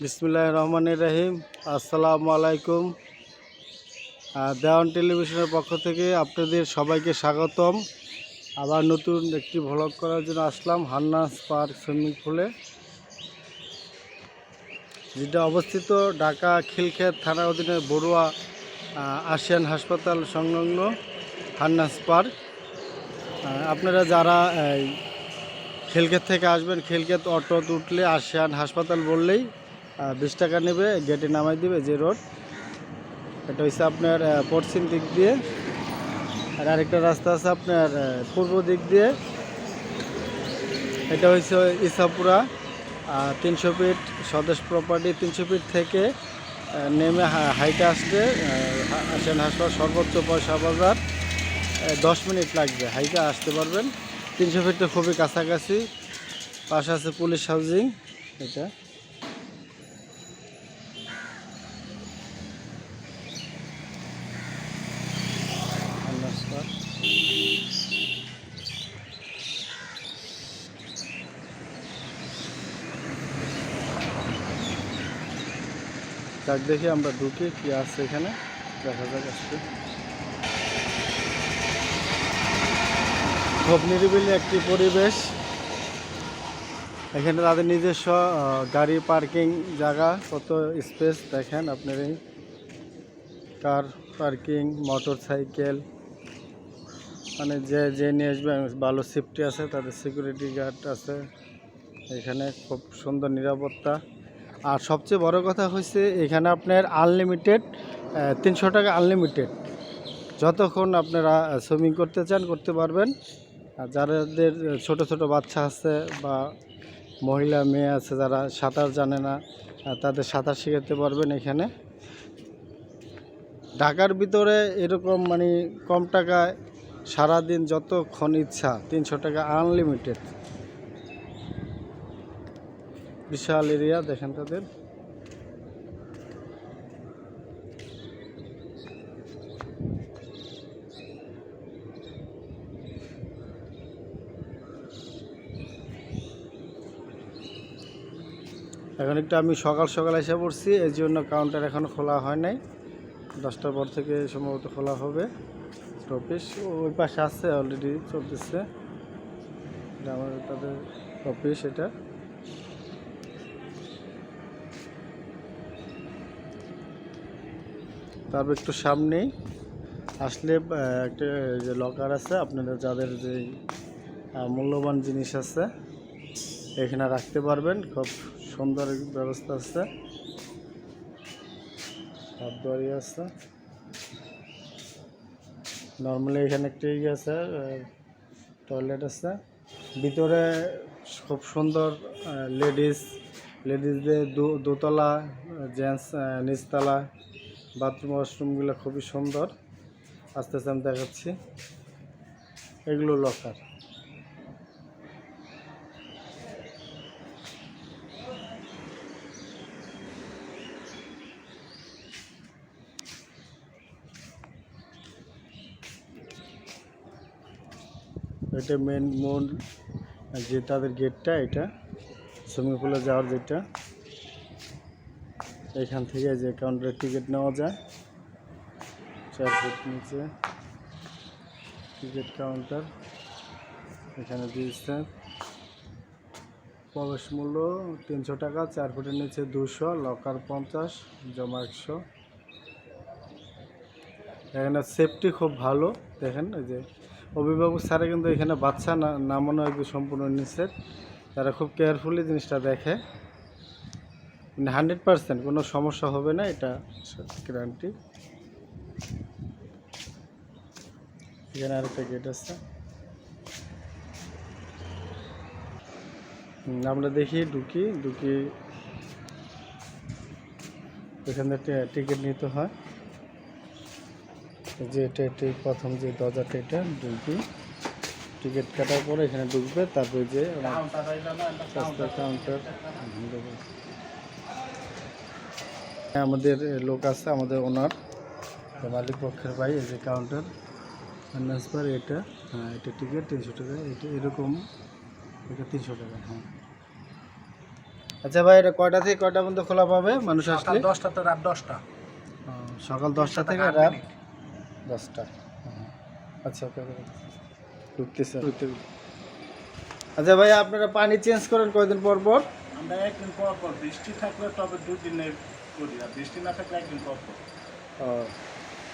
বিসমুল্লাহ রহমানুর রহিম। আসসালামু আলাইকুম। দেওয়ান টেলিভিশনের পক্ষ থেকে আপনাদের সবাইকে স্বাগতম। আবার নতুন একটি ভ্লগ করার জন্য আসলাম হান্নাস পার্ক সুইমিং পুলে। যেটা অবস্থিত ঢাকা খিলক্ষেত থানার অধীনে বড়ুয়া আসিয়ান হাসপাতাল সংলগ্ন হান্নাস পার্ক। আপনারা যারা খেলক্ষেত থেকে আসবেন, খেলক্ষেত অটো উঠলে আসিয়ান হাসপাতাল বললেই বিশ টাকা নেবে গেটে নামাই দিবে যে রোড এটা হচ্ছে আপনার পশ্চিম দিক দিয়ে। আর আরেকটা রাস্তা আছে আপনার পূর্ব দিক দিয়ে। এটা হচ্ছে ইসাপুরা তিনশো ফিট স্বদেশ প্রপার্টি তিনশো ফিট থেকে নেমে হাইটে আসলে আহ, আসিয়ান হাসপাতাল সর্বোচ্চ পয়সা বাজার দশ মিনিট লাগবে হাইটে আসতে পারবেন। তিনশো ফিট তো খুবই কাছাকাছি। পাশে আছে পুলিশ হাউজিং এটা নমস্কার যাক দেখি আমরা ঢুকি কি আছে এখানে। দেখা যাক আজকে। খুব নিরিবিলি একটি পরিবেশ। এখানে তাদের নিজস্ব গাড়ি, পার্কিং জায়গা, কত স্পেস দেখেন আপনার এই। Car parking, motorcycle. মানে যে যে নিয়ে আসবে, ভালো সেফটি আছে, তাদের সিকিউরিটি গার্ড আছে। এখানে খুব সুন্দর নিরাপত্তা। আর সবচেয়ে বড় কথা হচ্ছে এখানে আপনার আনলিমিটেড তিনশো টাকা আনলিমিটেড যতক্ষণ আপনারা সুইমিং করতে চান, করতে পারবেন। আর যাদের ছোট ছোট বাচ্চা আছে বা মহিলা, মেয়ে আছে, যারা সাঁতার জানে না তাদের সাঁতার শেখাতে পারবেন এখানে। ঢাকার ভিতরে এরকম মানে কম টাকায় সারাদিন যতক্ষণ ইচ্ছা, তিনশো টাকা আনলিমিটেড বিশাল এরিয়া, দেখেন তাদের। এখন একটু আমি সকাল সকাল এসে পড়ছি, এই জন্য কাউন্টার এখনও খোলা হয় নাই। দশটার পর থেকে সম্ভবত খোলা হবে। অফিস ওই পাশে আছে অলরেডি চলতেছে। এটা আমাদের তাদের অফিস এটা। তারপর একটু সামনেই আসলে একটা যে লকার আছে, আপনাদের যাদের যে মূল্যবান জিনিস আছে, এখানে রাখতে পারবেন। খুব সুন্দর ব্যবস্থা আছে। হাত দড়ি আছে। নর্মালি এখানে একটি ইয়ে আছে টয়লেট আছে। ভিতরে খুব সুন্দর লেডিস লেডিসদের দোতলা জেন্টস নিচতলা। বাথরুম, ওয়াশরুমগুলো খুবই সুন্দর। আস্তে আস্তে আমি দেখাচ্ছি। এগুলো লকার এটা মেন মূল যে তাদের গেটটা এটা। সুইমিং পুলে যাওয়ার যেটা এখান থেকে যে কাউন্টারের টিকিট নেওয়া যায়, চার ফুট নিচে টিকিট কাউন্টার এখানে দিয়েছে প্রবেশ মূল্য তিনশো টাকা, চার ফুটের নিচে দুশো লকার পঞ্চাশ, জমা একশো। এখানে সেফটি খুব ভালো, দেখেন এই যে, অভিভাবক স্যারে কিন্তু এখানে বাচ্চা না, নামানো সম্পূর্ণ নিষেধ। তারা খুব কেয়ারফুলি জিনিসটা দেখে। হান্ড্রেড পার্সেন্ট কোনো সমস্যা হবে না এটা গ্যারান্টি এখানে আরেকটা গেট আছে। আমরা দেখি ঢুকি ঢুকি এখানে টিকিট নিতে হয়। যে এটা এটি প্রথম যে দরজাটা এটা ঢুকবি টিকিট কাটার পরে এখানে ঢুকবে তারপরে যে কাউন্টার আমাদের লোক আছে আমাদের ওনার মালিক পক্ষের ভাই এই যে কাউন্টার নাসবার এটা হ্যাঁ এটা টিকিট তিনশো টাকা এটা এরকম এটা তিনশো টাকা হ্যাঁ। আচ্ছা ভাই এটা কয়টা থেকে কয়টা পর্যন্ত খোলা পাবে? মানুষ আসলে? দশটা তো রাত দশটা। সকাল দশটা থেকে রাত দশটা আচ্ছা ওকে। ঢুকতেছে। আচ্ছা ভাই আপনারা পানি চেঞ্জ করেন কয়দিন পর পর? আমরা একদিন পর পর বৃষ্টি থাকলে তবে দুদিনে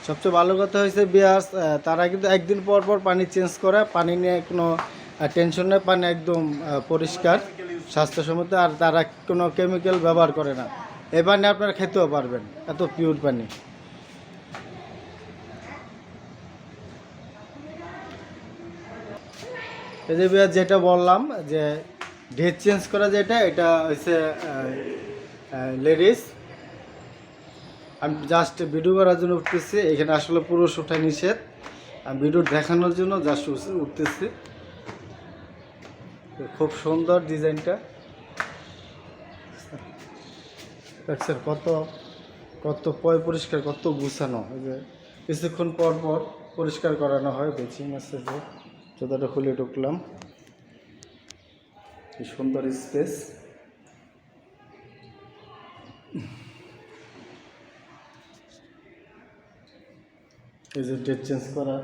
সবচেয়ে ভালো কথা হয়েছে বিয়াস তারা কিন্তু একদিন পর পর পানি চেঞ্জ করে, পানি নিয়ে কোনো টেনশন নেই, পানি একদম পরিষ্কার, স্বাস্থ্যসম্মত, আর তারা কোনো কেমিক্যাল ব্যবহার করে না। এই পানি আপনারা খেতেও পারবেন, এত পিওর পানি। এই যে বিয়াস যেটা বললাম, যে ডেট চেঞ্জ করা যেটা, এটা হচ্ছে লেডিস। আমি জাস্ট ভিডিও করার জন্য উঠতেছি। এখানে আসলে পুরুষ ওঠা নিষেধ। আমি ভিডিও দেখানোর জন্য জাস্ট উঠতেছি। খুব সুন্দর ডিজাইনটা। দেখছেন কত কত পয় পরিষ্কার, কত গুছানো। এই যে কিছুক্ষণ পর পর পরিষ্কার করানো হয়। বেচিং আছে যে জুতাটা খুলে ঢুকলাম। সুন্দর স্পেস এই যে ডেট চেঞ্জ করা,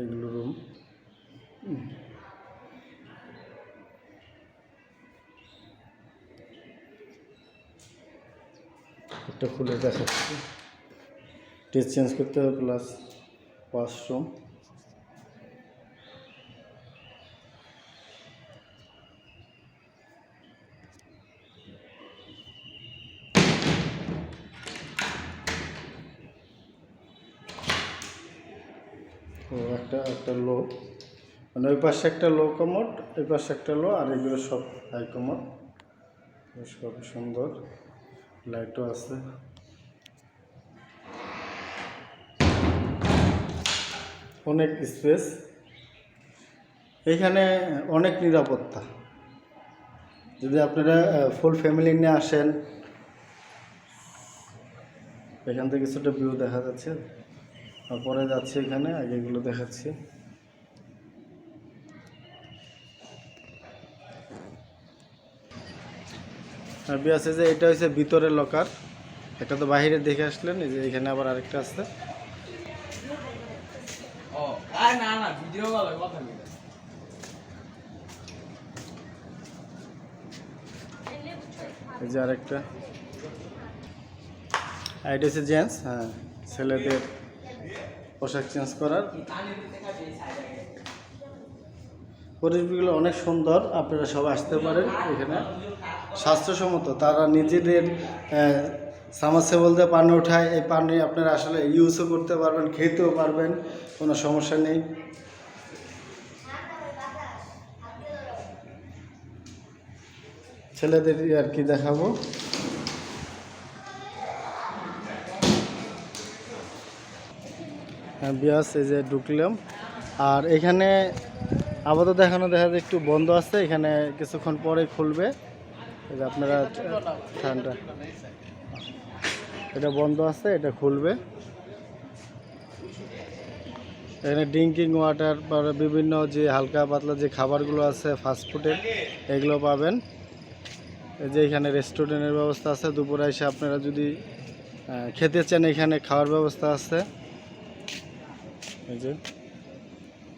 এগুলো রুম একটা খুলে দেখাচ্ছি ডেট চেঞ্জ করতে হবে প্লাস ওয়াশরুম ও একটা একটা লো মানে ওই পাশে একটা লো কমোড ওই পাশে একটা লো আর এগুলো সব হাই কমোড সব সুন্দর। লাইটও আছে। অনেক স্পেস এখানে অনেক নিরাপত্তা। যদি আপনারা ফুল ফ্যামিলি নিয়ে আসেন, এখান থেকে কিছুটা ভিউ দেখা যাচ্ছে। পরে যাচ্ছি এখানে আগে এগুলো দেখাচ্ছি। আর বিয়াসে যে এটা হচ্ছে ভিতরের লকার এটা তো বাইরে দেখে আসলেন এই যে এখানে আবার আরেকটা আছে। ও আর না না ভিডিও বলে কথা বলে এই যে আরেকটা। আর এটা হচ্ছে জেন্টস হ্যাঁ ছেলেদের পোশাক চেঞ্জ করার। পরিবেশগুলো অনেক সুন্দর আপনারা সবাই আসতে পারেন এখানে। স্বাস্থ্যসম্মত, তারা নিজেদের সামাসেবল দিয়ে পানি ওঠায় এই পানি আপনারা আসলে ইউজও করতে পারবেন, খেতেও পারবেন, কোনো সমস্যা নেই। ছেলেদের আর কি দেখাবো? হ্যাঁ বিয়াস, এই যে ঢুকলাম। আর এখানে আপাতত দেখানো দেখা যায় একটু বন্ধ আছে, এখানে কিছুক্ষণ পরে খুলবে। আপনারা ঠান্ডা। এটা বন্ধ আছে, এটা খুলবে। এখানে ড্রিঙ্কিং ওয়াটার বা বিভিন্ন যে হালকা পাতলা যে খাবারগুলো আছে ফাস্টফুডের এগুলো পাবেন। এই যে এখানে রেস্টুরেন্টের ব্যবস্থা আছে, দুপুরে এসে আপনারা যদি খেতে চান, এখানে খাওয়ার ব্যবস্থা আছে। এই যে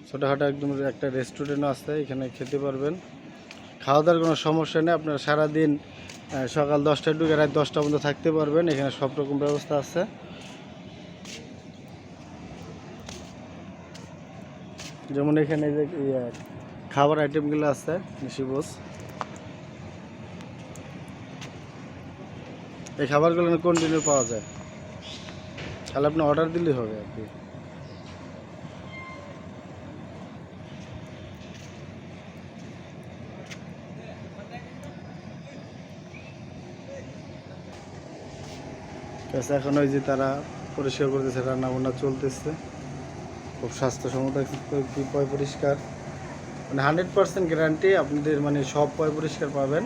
ছোটোখাটো একদম একটা রেস্টুরেন্টও আছে, এখানে খেতে পারবেন। খাওয়া দাওয়ার কোনো সমস্যা নেই। আপনারা সারাদিন সকাল দশটায় ঢুকে রাত দশটা পর্যন্ত থাকতে পারবেন। এখানে সব রকম ব্যবস্থা আছে। যেমন এখানে যে খাবার আইটেমগুলো আছে নিশিবোস এই খাবারগুলো কন্টিনিউ পাওয়া যায়। তাহলে আপনি অর্ডার দিলেই হবে আর কি। এখন ওই যে তারা পরিষ্কার করতেছে রান্না বান্না চলতেছে। খুব স্বাস্থ্যসম্মত কি পয় পরিষ্কার। মানে হান্ড্রেড পার্সেন্ট গ্যারান্টি আপনাদের মানে সব পয় পরিষ্কার পাবেন।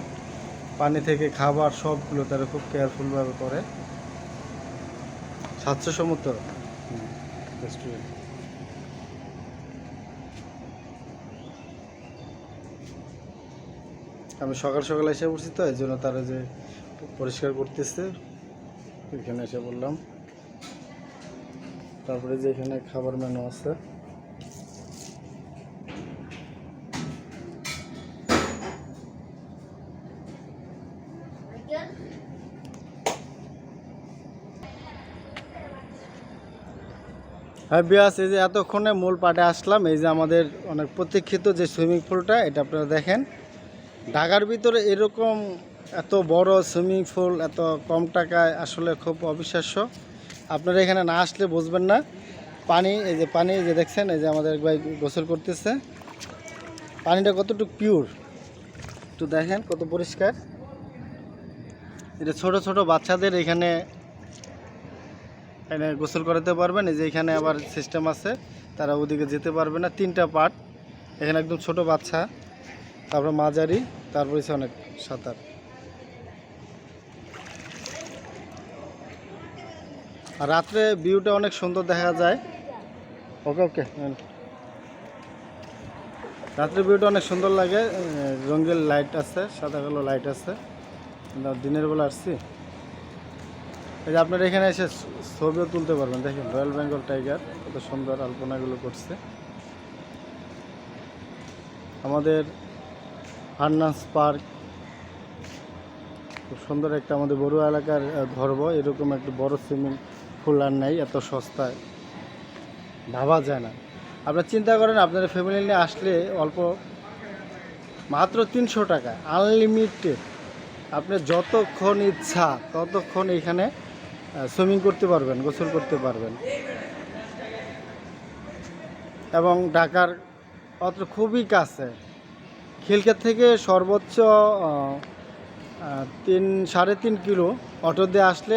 পানি থেকে খাবার সবগুলো তারা খুব কেয়ারফুলভাবে করে। স্বাস্থ্যসম্মত। রেস্টুরেন্ট আমি সকাল সকাল এসে পড়ছি তো, এই জন্য তারা যে পরিষ্কার করতেছে। এখানে এসে বললাম। তারপরে যে এখানে খাবার মেনু আছে। হ্যাঁ বিয়াস, এই যে এতক্ষণে মূল পাটে আসলাম, এই যে আমাদের অনেক প্রতীক্ষিত যে সুইমিং পুলটা, এটা আপনারা দেখেন। ঢাকার ভিতরে এরকম এত বড় সুইমিং পুল, এত কম টাকায় আসলে খুব অবিশ্বাস্য। আপনারা এখানে না আসলে বুঝবেন না। পানি, এই যে পানি যে দেখছেন, এই যে আমাদের ভাই গোসল করতেছে। পানিটা কতটুকু পিওর একটু দেখেন কত পরিষ্কার। এটা ছোট ছোট বাচ্চাদের এখানে এখানে গোসল করাতে পারবেন। এই যে এখানে আবার সিস্টেম আছে, তারা ওদিকে যেতে পারবে না। তিনটা পার্ট এখানে একদম ছোট বাচ্চা, তারপর মাঝারি, তারপর অনেক সাঁতার। রাত্রে ভিউটা অনেক সুন্দর দেখা যায়। ওকে ওকে রাত্রে ভিউটা অনেক সুন্দর লাগে। এ, রঙিন লাইট আছে সাদা কালো লাইট আছে। দিনের বেলা আসছি। এই যে আপনারা এখানে এসে ছবিও তুলতে পারবেন। দেখেন রয়্যাল বেঙ্গল টাইগার কত সুন্দর আলপনাগুলো করছে। আমাদের ফার্নাস পার্ক খুব সুন্দর একটা আমাদের বড় এলাকার গর্ব এরকম একটা বড় সুইমিং পুল আর নাই, এত সস্তায়। ভাবা যায় না। আপনারা চিন্তা করেন আপনারা ফ্যামিলি নিয়ে আসলে অল্প মাত্র তিনশো টাকা আনলিমিটেড আপনি যতক্ষণ ইচ্ছা, ততক্ষণ এখানে সুইমিং করতে পারবেন, গোসল করতে পারবেন। এবং ঢাকার অত খুবই কাছে। খিলকের থেকে সর্বোচ্চ তিন, সাড়ে তিন কিলো। অটো দিয়ে আসলে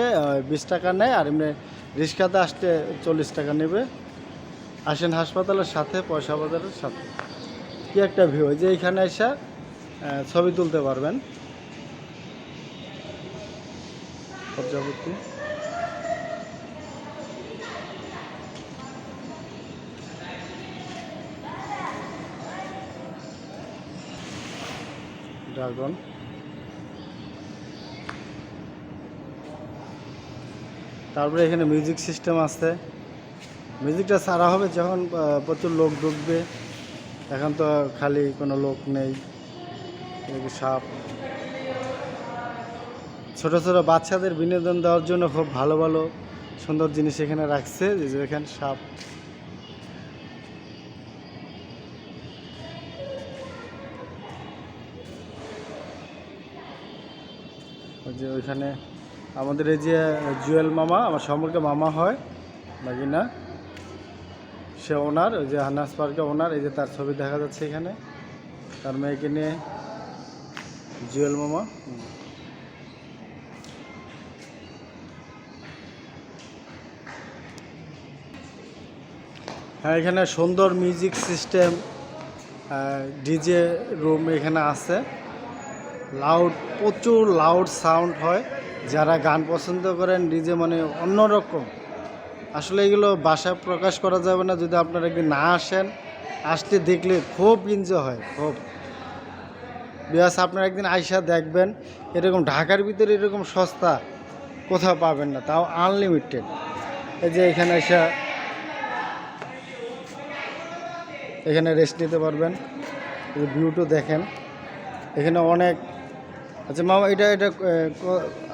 বিশ টাকা নেয়, আর এমনি রিক্সাতে আসতে চল্লিশ টাকা নেবে। আসেন হাসপাতালের সাথে, পয়সা বাজারের সাথে। কি একটা ভিউ যে এখানে এসে ছবি তুলতে পারবেন। ড্রাগন। তারপরে এখানে মিউজিক সিস্টেম আছে। মিউজিকটা সারা হবে যখন প্রচুর লোক ঢুকবে। এখন তো খালি কোনো লোক নেই সাপ। ছোট ছোট বাচ্চাদের বিনোদন দেওয়ার জন্য খুব ভালো ভালো, সুন্দর জিনিস এখানে রাখছে যে এখানে সাপ। যে ওইখানে আমাদের এই যে জুয়েল মামা, আমার সম্পর্কে মামা হয় নাকি না সে ওনার, ওই যে হানাস পার্কে ওনার, এই যে তার ছবি দেখা যাচ্ছে এখানে, তার মেয়েকে নিয়ে। জুয়েল মামা। হ্যাঁ এখানে সুন্দর মিউজিক সিস্টেম ডিজে রুম এখানে আছে। লাউড, প্রচুর লাউড সাউন্ড হয়। যারা গান পছন্দ করেন ডিজে মানে অন্যরকম। আসলে এগুলো বাসায় প্রকাশ করা যাবে না, যদি আপনারা একদিন না আসেন আসলে দেখলে খুব এনজয় হয়, খুব। বিয়াস, আপনারা একদিন আইসা দেখবেন, এরকম ঢাকার ভিতরে এরকম সস্তা কোথাও পাবেন না, তাও আনলিমিটেড এই যে এখানে এসে, এখানে রেস্ট নিতে পারবেন। ভিউটা দেখেন, এখানে অনেক আচ্ছা মামা, এটা এটা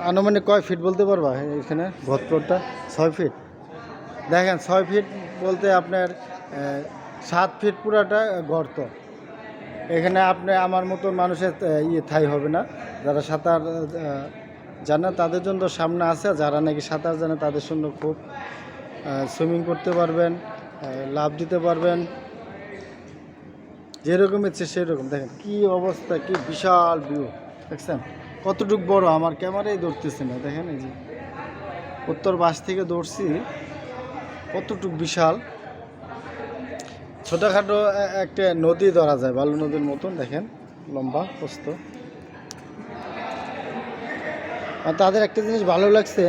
আনুমানিক কয় ফিট বলতে পারবা এখানে ভদ্রটা ছয় ফিট দেখেন, ছয় ফিট বলতে আপনার সাত ফিট পুরাটা গর্ত। এখানে আপনি, আমার মতো মানুষের ইয়ে থাই হবে না। যারা সাঁতার জানে, তাদের জন্য সামনে আছে। যারা নাকি সাঁতার জানে, তাদের জন্য খুব সুইমিং করতে পারবেন লাভ দিতে পারবেন। যেরকম ইচ্ছে সেরকম। দেখেন, কি অবস্থা, কি বিশাল ভিউ দেখছেন? কতটুক বড়? আমার ক্যামেরাই ধরতেছে না, দেখেন এই যে। উত্তর বাস থেকে দৌড়ছি কতটুক বিশাল? ছোটোখাটো একটা নদী ধরা যায় বালু নদীর মতন, দেখেন, লম্বা প্রস্ত তাদের একটা জিনিস ভালো লাগছে,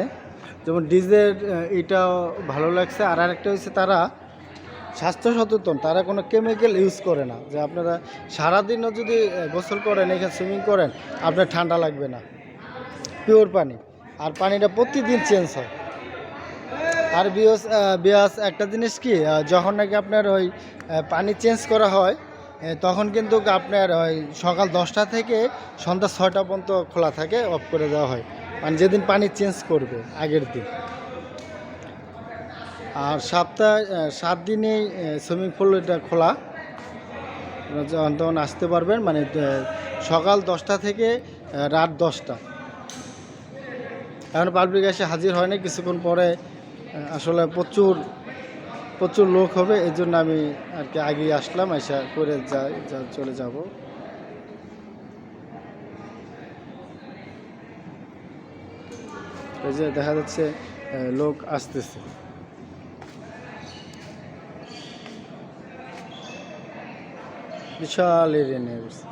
যেমন ডিজের এটাও ভালো লাগছে, আর আরেকটা হচ্ছে তারা স্বাস্থ্য সচেতন, তারা কোনো কেমিক্যাল ইউজ করে না। যে আপনারা সারাদিনও যদি গোসল করেন, এখানে সুইমিং করেন, আপনার ঠান্ডা লাগবে না। পিওর পানি। আর পানিটা প্রতিদিন চেঞ্জ হয়। আর বিয়স বিয়াস, একটা জিনিস কি যখন নাকি আপনার ওই পানি চেঞ্জ করা হয় তখন কিন্তু আপনার ওই সকাল দশটা থেকে সন্ধ্যা ছয়টা পর্যন্ত খোলা থাকে অফ করে দেওয়া হয়। মানে যেদিন পানি চেঞ্জ করবে, আগের দিন। আর সপ্তাহে সাত দিনেই সুইমিং পুল এটা খোলা। যখন, তখন আসতে পারবেন মানে সকাল দশটা থেকে রাত দশটা। এখন পাবলিক এসে হাজির হয় না কিছুক্ষণ পরে আসলে প্রচুর প্রচুর লোক হবে, এই জন্য আমি আর কি আগে আসলাম, এসে করে যা, যা- চলে যাব। এই যে দেখা যাচ্ছে লোক আসতেছে। বিশাল এরিয়া নিয়ে গেছে।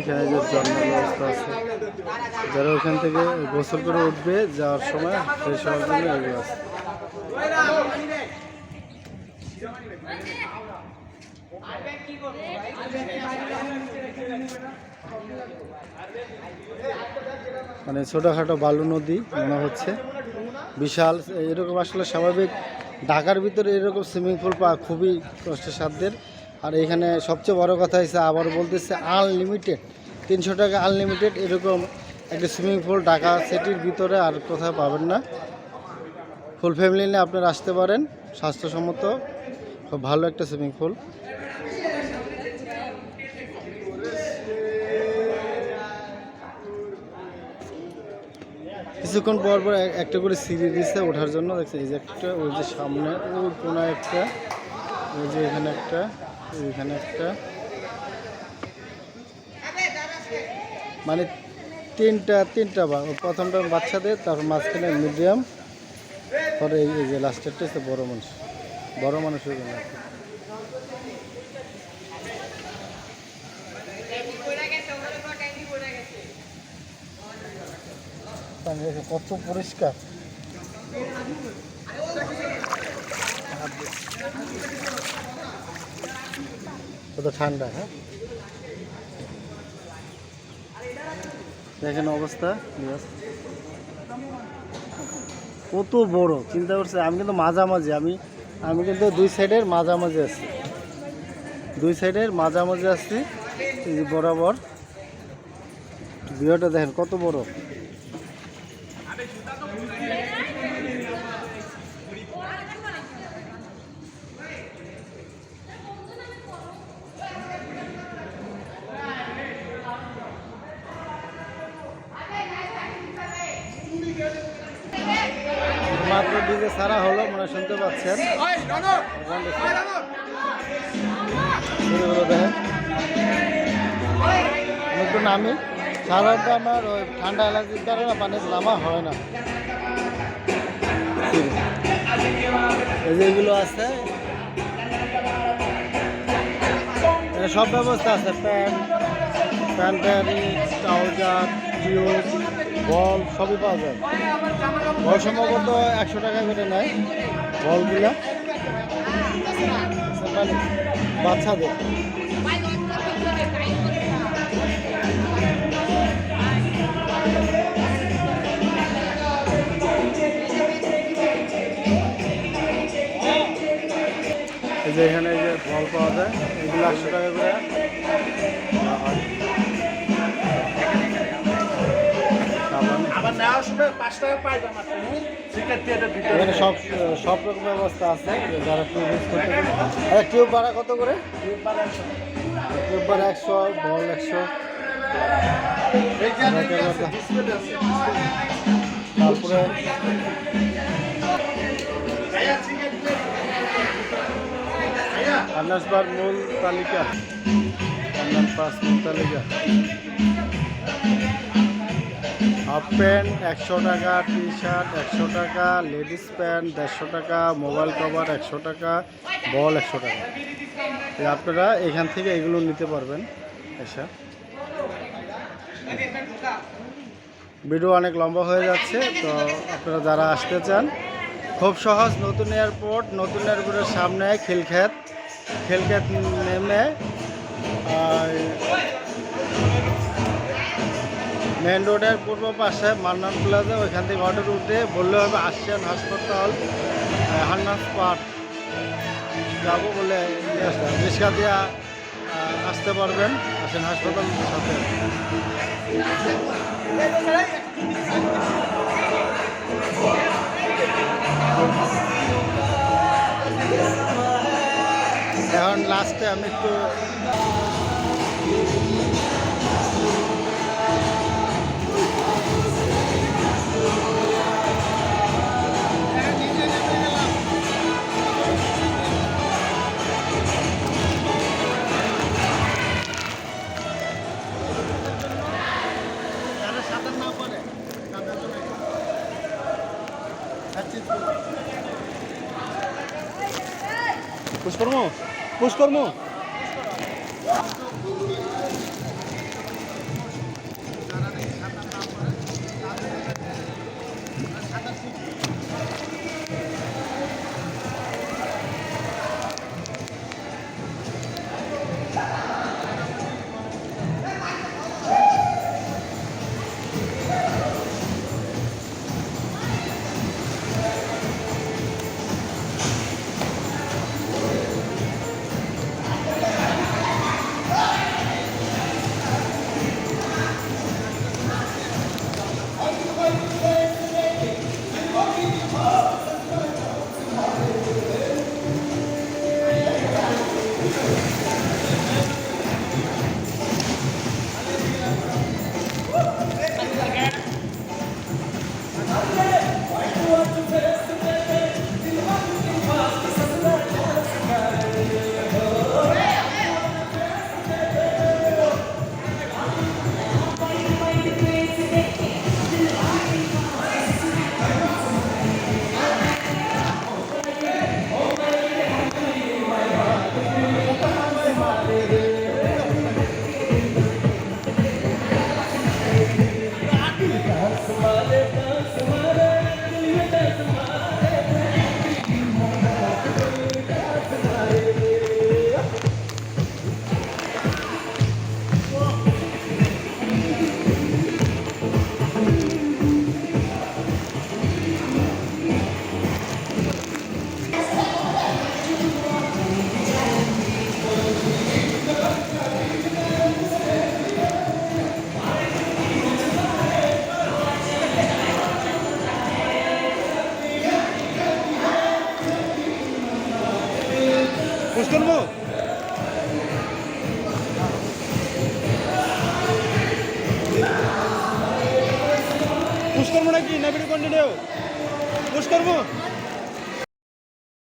এখানে যে ঝর্ণার ব্যবস্থা আছে, যারা ওখান থেকে গোসল করে উঠবে, যাওয়ার সময় ফ্রেশ হওয়ার জন্য এগুলো আছে। মানে ছোটোখাটো বালু নদী মনে হচ্ছে। বিশাল, এরকম আসলে স্বাভাবিক ঢাকার ভিতরে এরকম সুইমিং পুল পাওয়া খুবই কষ্টসাধ্যের। আর এখানে সবচেয়ে বড় কথা হচ্ছে আবার বলতেছে আনলিমিটেড তিনশো টাকা আনলিমিটেড এরকম একটা সুইমিং পুল ঢাকা সিটির ভিতরে আর কোথাও পাবেন না। ফুল ফ্যামিলি নিয়ে আপনারা আসতে পারেন, স্বাস্থ্যসম্মত, খুব ভালো একটা সুইমিং পুল কিছুক্ষণ পর পর এক- একটা করে সিঁড়ি দিচ্ছে ওঠার জন্য। দেখছি এই যে একটা, ওই যে সামনে, ওই কোনো একটা, ওই যে এখানে একটা এখানে একটা। মানে তিনটা তিনটা বা প্রথমটা বাচ্চাদের, তারপর মাঝখানে মিডিয়াম পরে এই যে লাস্টেরটা হচ্ছে বড় মানুষ। বড় মানুষের জন্য কত পরিষ্কার। কত ঠান্ডা হ্যাঁ? দেখেন অবস্থা কত বড়, চিন্তা করছে, আমি কিন্তু মাঝামাঝি, আমি আমি কিন্তু দুই সাইডের মাঝামাঝি আছি। দুই সাইডের মাঝামাঝি যে বরাবর। ভিউটা দেখেন কত বড়। মাত্র ডিজে সারা হলো মানে শুনতে পাচ্ছেন। শুরু হলো দেখেন। আমি একটু নামি। সাধারণত আমার ওই ঠান্ডা অ্যালার্জির কারণে পানিতে নামা হয় না। এই যে এগুলো আছে। সব ব্যবস্থা আছে। Pant pant panty trouser tube ball সবই পাওয়া যায়। বল একশো টাকা করে নেয় বলগুলা বাচ্চাদের এই যে এখানে যে বল পাওয়া যায়, এগুলো একশো টাকা করে। এখানে সব সব রকম ব্যবস্থা আছে যারা টিউব ইউজ করতে আচ্ছা টিউব ভাড়া কত করে? টিউব ভাড়া একশো বল একশো। তারপরে আন্নাস বার মূল তালিকা। আন্নাস পাস মূল তালিকা। হাফ প্যান্ট, একশো টাকা টি শার্ট একশো টাকা, লেডিস প্যান্ট, দেড়শো টাকা, মোবাইল কভার, একশো টাকা, বল একশো টাকা। আপনারা এখান থেকে এগুলো নিতে পারবেন এসে ভিডিও অনেক লম্বা হয়ে যাচ্ছে, তো আপনারা যারা আসতে চান, খুব সহজ, নতুন এয়ারপোর্ট, নতুন এয়ারপোর্টের সামনে খিলক্ষেত খিলক্ষেত নেমে মেন রোডের পূর্ব পাশে মান্নান প্লাজা ওইখান থেকে অটো উঠে বললে হবে আসছেন হাসপাতাল আহ, হান্নাস পার্ক। যাব বলে রিক্সা দিয়ে আসতে পারবেন আসেন হাসপাতাল সাথে। এখন লাস্টে আমি একটু পুষ্কর্ম পুষ্কর্ম পুষ্কর্ম